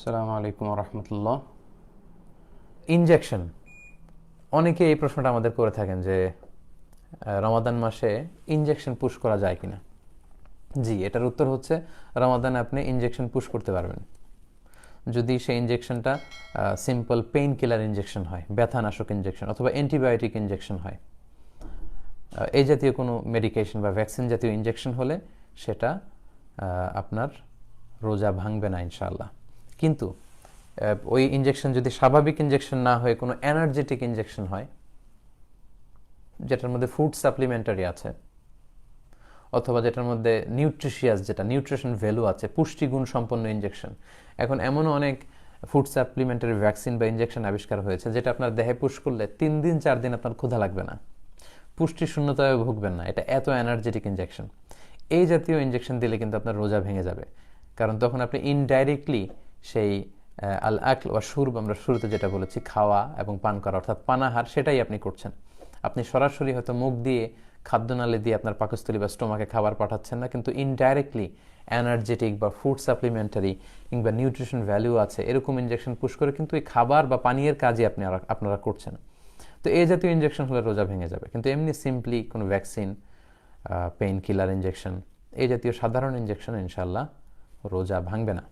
আসসালামু আলাইকুম রহমতুল্লাহ ইনজেকশন অনেকে এই প্রশ্নটা আমাদের করে থাকেন যে রমাদান মাসে ইনজেকশন পুশ করা যায় কিনা? জি, এটার উত্তর হচ্ছে, রমাদানে আপনি ইনজেকশন পুশ করতে পারবেন। যদি সেই ইনজেকশনটা সিম্পল পেইন কিলার ইনজেকশন হয়, ব্যথানাশক ইনজেকশন অথবা অ্যান্টিবায়োটিক ইনজেকশন হয় এই জাতীয় কোনো মেডিকেশন বা ভ্যাকসিন জাতীয় ইনজেকশন হলে সেটা আপনার রোজা ভাঙবে না ইনশাআল্লাহ। কিন্তু ওই ইনজেকশন যদি স্বাভাবিক ইনজেকশন না হয়ে কোনো এনার্জেটিক ইনজেকশন হয়, যেটার মধ্যে ফুড সাপ্লিমেন্টারি আছে, অথবা যেটার মধ্যে নিউট্রিশিয়াস যেটা নিউট্রিশন ভ্যালু আছে, পুষ্টিগুণ সম্পন্ন ইনজেকশন এখন এমনও অনেক ফুড সাপ্লিমেন্টারি ভ্যাকসিন বা ইনজেকশন আবিষ্কার হয়েছে, যেটা আপনার দেহে পুশ করলে তিন দিন, চার দিন আপনার ক্ষুধা লাগবে না। পুষ্টি শূন্যতায় ভুগবেন না, এটা এত এনার্জেটিক ইনজেকশন এই জাতীয় ইনজেকশন দিলে কিন্তু আপনার রোজা ভেঙে যাবে। কারণ তখন আপনি ইনডাইরেক্টলি সেই আল আকল বা সুরব আমরা শুরুতে যেটা বলেছি, খাওয়া এবং পান করা, অর্থাৎ পানাহার, সেটাই আপনি করছেন। আপনি সরাসরি হয়তো মুখ দিয়ে, খাদ্যনালী দিয়ে আপনার পাকস্থলী বা স্টোমাকে খাবার পাঠাচ্ছেন না, কিন্তু ইনডাইরেক্টলি এনার্জেটিক বা ফুড সাপ্লিমেন্টারি কিংবা নিউট্রিশন ভ্যালু আছে, এরকম ইনজেকশন পুশ করে কিন্তু এই খাবার বা পানীয়ের কাজই আপনি আপনারা করছেন। তো এই জাতীয় ইনজেকশন হলে রোজা ভেঙে যাবে, কিন্তু এমনি সিম্পলি কোনো ভ্যাকসিন পেইন কিলার ইনজেকশন এই জাতীয় সাধারণ ইনজেকশন ইনশাল্লাহ রোজা ভাঙবে না।